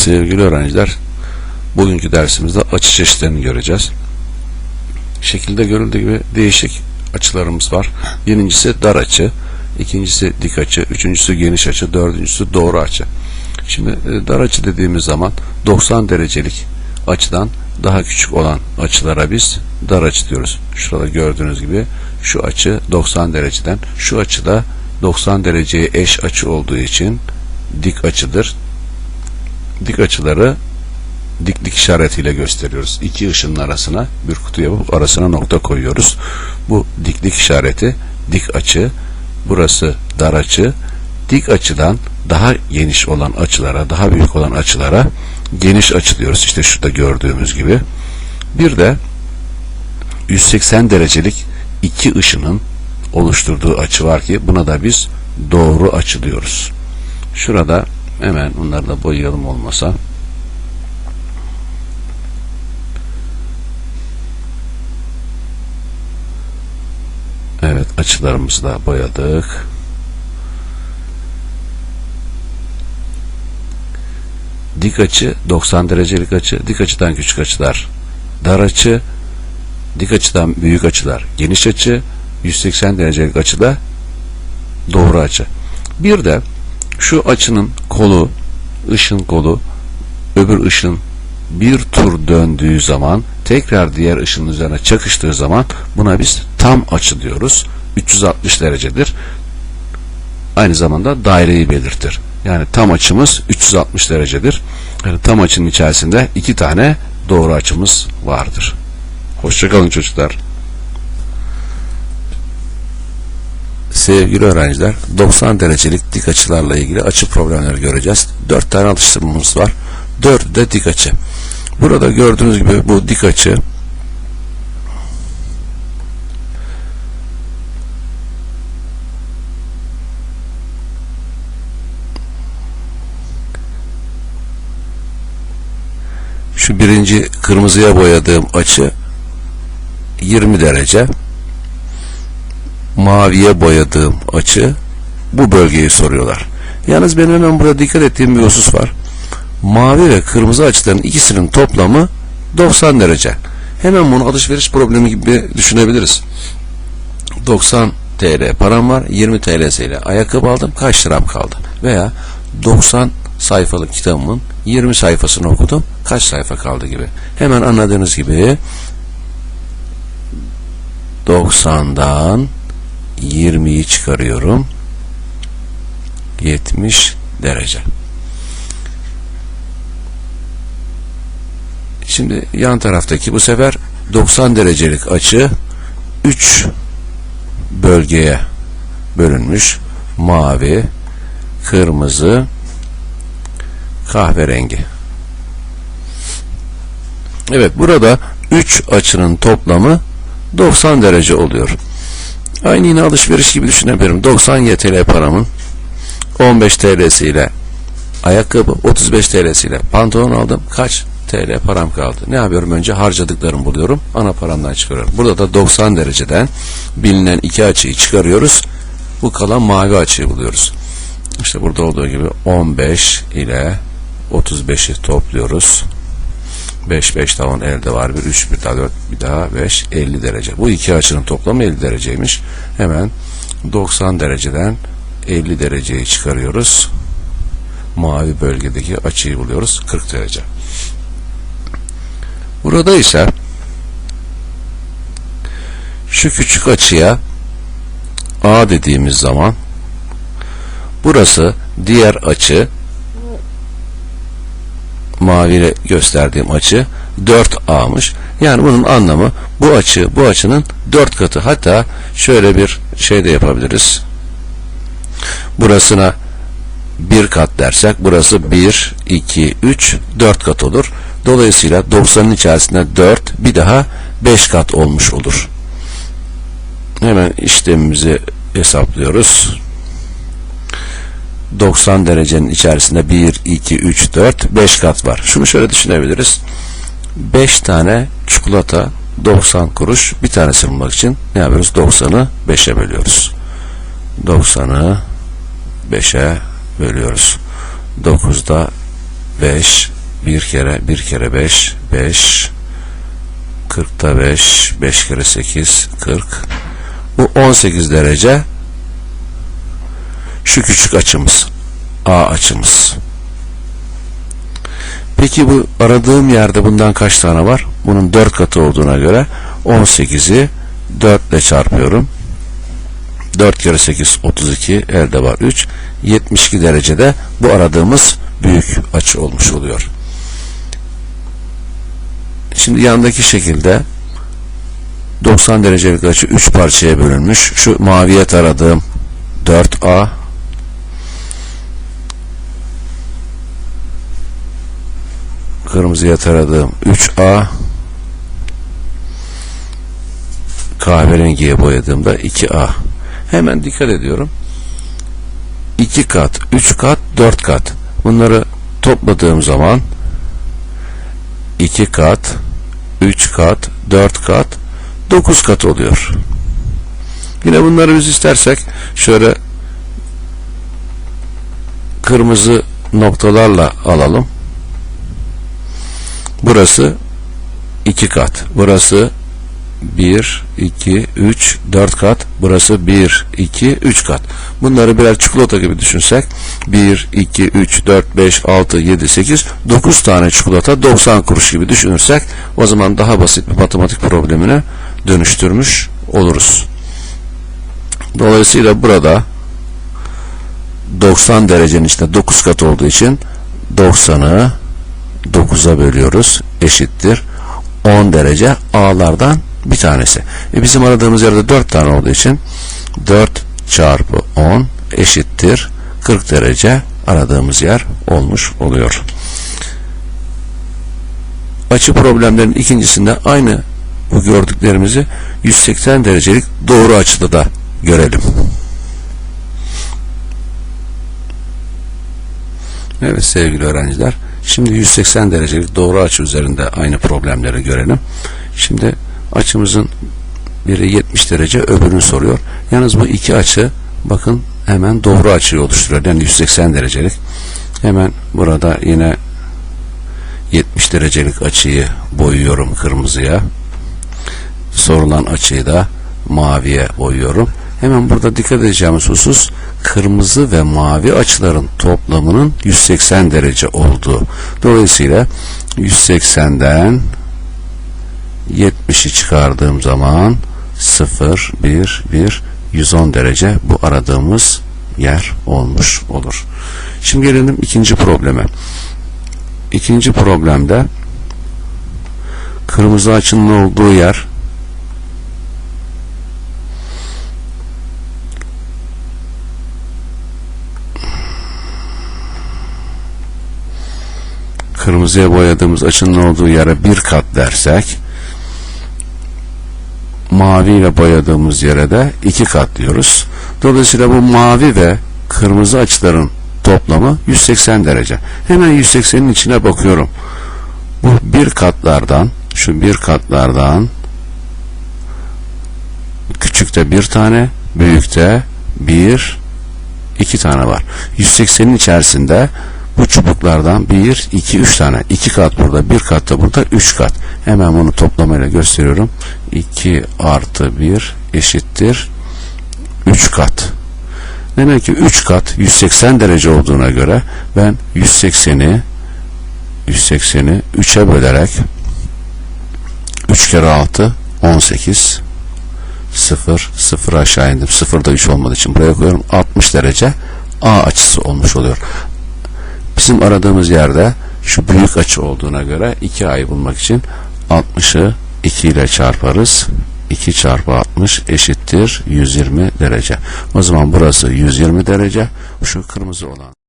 Sevgili öğrenciler, bugünkü dersimizde açı çeşitlerini göreceğiz. Şekilde görüldüğü gibi değişik açılarımız var. Birincisi dar açı, ikincisi dik açı, üçüncüsü geniş açı, dördüncüsü doğru açı. Şimdi e, dar açı dediğimiz zaman 90 derecelik açıdan daha küçük olan açılara biz dar açı diyoruz. Şurada gördüğünüz gibi şu açı 90 dereceden, şu açı da 90 dereceye eş açı olduğu için dik açıdır. Dik açıları diklik işaretiyle gösteriyoruz. İki ışının arasına bir kutu yapıp arasına nokta koyuyoruz. Bu diklik işareti dik açı, burası dar açı. Dik açıdan daha geniş olan açılara, daha büyük olan açılara geniş açı diyoruz. İşte şurada gördüğümüz gibi. Bir de 180 derecelik iki ışının oluşturduğu açı var ki buna da biz doğru açı diyoruz. Şurada hemen bunları da boyayalım olmasa. Evet açılarımızı da boyadık. Dik açı 90 derecelik açı, dik açıdan küçük açılar dar açı, dik açıdan büyük açılar geniş açı, 180 derecelik açıda doğru açı. Bir de şu açının kolu, ışın kolu, öbür ışın bir tur döndüğü zaman tekrar diğer ışının üzerine çakıştığı zaman buna biz tam açı diyoruz. 360 derecedir. Aynı zamanda daireyi belirtir. Yani tam açımız 360 derecedir. Yani tam açının içerisinde iki tane doğru açımız vardır. Hoşçakalın çocuklar. Sevgili öğrenciler, 90 derecelik dik açılarla ilgili açı problemleri göreceğiz. 4 tane alıştırmamız var. 4 de dik açı. Burada gördüğünüz gibi bu dik açı şu birinci kırmızıya boyadığım açı 20 derece maviye boyadığım açı bu bölgeyi soruyorlar. Yalnız benim hemen burada dikkat ettiğim bir husus var. Mavi ve kırmızı açıların ikisinin toplamı 90 derece. Hemen bunu alışveriş problemi gibi düşünebiliriz. 90 TL param var. 20 TL ile ayakkabı aldım. Kaç liram kaldı? Veya 90 sayfalık kitabımın 20 sayfasını okudum. Kaç sayfa kaldı gibi. Hemen anladığınız gibi 90'dan 20'yi çıkarıyorum. 70 derece. Şimdi yan taraftaki bu sefer 90 derecelik açı 3 bölgeye bölünmüş. Mavi, kırmızı, kahverengi. Evet burada 3 açının toplamı 90 derece oluyor. Aynı yine alışveriş gibi düşünebilirim. 90 YTL paramın 15 TL'siyle ayakkabı 35 TL'siyle pantolon aldım. Kaç TL param kaldı? Ne yapıyorum? Önce harcadıklarımı buluyorum. Ana paramdan çıkarıyorum. Burada da 90 dereceden bilinen iki açıyı çıkarıyoruz. Bu kalan mavi açıyı buluyoruz. İşte burada olduğu gibi 15 ile 35'i topluyoruz. 5 5 daha 10 elde var bir 3 bir daha 4 bir daha 5 50 derece. Bu iki açının toplamı 50 dereceymiş. Hemen 90 dereceden 50 dereceyi çıkarıyoruz. Mavi bölgedeki açıyı buluyoruz 40 derece. Burada ise şu küçük açıya A dediğimiz zaman burası diğer açı maviyle gösterdiğim açı 4A'mış. Yani bunun anlamı bu açı bu açının 4 katı. Hatta şöyle bir şey de yapabiliriz. Burasına bir kat dersek burası 1, 2, 3, 4 kat olur. Dolayısıyla 90'ın içerisinde 4 bir daha 5 kat olmuş olur. Hemen işlemimizi hesaplıyoruz. 90 derecenin içerisinde 1, 2, 3, 4, 5 kat var. Şunu şöyle düşünebiliriz. 5 tane çikolata 90 kuruş bir tanesini bulmak için ne yapıyoruz? 90'ı 5'e bölüyoruz. 90'ı 5'e bölüyoruz. 9'da 5 bir kere bir kere 5 5 40'ta 5 5 kere 8 40 bu 18 derece şu küçük açımız A açımız peki bu aradığım yerde bundan kaç tane var bunun 4 katı olduğuna göre 18'i 4 ile çarpıyorum 4 kere 8 32 elde var 3 72 derecede bu aradığımız büyük açı olmuş oluyor. Şimdi yandaki şekilde 90 derecelik açı 3 parçaya bölünmüş. Şu maviye taradığım 4A kırmızıya taradığım 3A kahverengiye boyadığımda 2A hemen dikkat ediyorum. 2 kat, 3 kat, 4 kat. Bunları topladığım zaman 2 kat, 3 kat, 4 kat, 9 kat oluyor. Yine bunları biz istersek şöyle kırmızı noktalarla alalım. Burası 2 kat. Burası 1, 2, 3, 4 kat. Burası 1, 2, 3 kat. Bunları birer çikolata gibi düşünsek 1, 2, 3, 4, 5, 6, 7, 8, 9 tane çikolata 90 kuruş gibi düşünürsek o zaman daha basit bir matematik problemine dönüştürmüş oluruz. Dolayısıyla burada 90 derecenin içinde 9 kat olduğu için 90'ı 9'a bölüyoruz. Eşittir. 10 derece A'lardan bir tanesi. E bizim aradığımız yerde 4 tane olduğu için 4 çarpı 10 eşittir 40 derece aradığımız yer olmuş oluyor. Açı problemlerin ikincisinde aynı bu gördüklerimizi 180 derecelik doğru açıda da görelim. Evet sevgili öğrenciler. Şimdi 180 derecelik doğru açı üzerinde aynı problemleri görelim. Şimdi açımızın biri 70 derece öbürünü soruyor. Yalnız bu iki açı bakın hemen doğru açıyı oluşturuyor. Yani 180 derecelik. Hemen burada yine 70 derecelik açıyı boyuyorum kırmızıya. Sorulan açıyı da maviye boyuyorum. Hemen burada dikkat edeceğimiz husus kırmızı ve mavi açıların toplamının 180 derece olduğu. Dolayısıyla 180'den 70'i çıkardığım zaman 0, 1, 1, 110 derece bu aradığımız yer olmuş olur. Şimdi gelelim ikinci probleme. İkinci problemde kırmızı açının olduğu yer kırmızıya boyadığımız açının olduğu yere bir kat dersek mavi ile boyadığımız yere de iki kat diyoruz. Dolayısıyla bu mavi ve kırmızı açıların toplamı 180 derece. Hemen 180'in içine bakıyorum. Bu bir katlardan şu bir katlardan küçükte bir tane büyükte bir iki tane var. 180'in içerisinde bu çubuklardan 1, 2, 3 tane. 2 kat burada, 1 kat da burada, 3 kat. Hemen bunu toplamayla gösteriyorum. 2 artı 1 eşittir 3 kat. Demek ki 3 kat 180 derece olduğuna göre ben 180'i 180'i 3'e bölerek 3 kere 6 18 0 0 aşağı indim. 0 da 3 olmadığı için buraya koyuyorum. 60 derece A açısı olmuş oluyor. Bizim aradığımız yerde şu büyük açı olduğuna göre 2 a'yı bulmak için 60'ı 2 ile çarparız. 2 çarpı 60 eşittir 120 derece. O zaman burası 120 derece. Şu kırmızı olan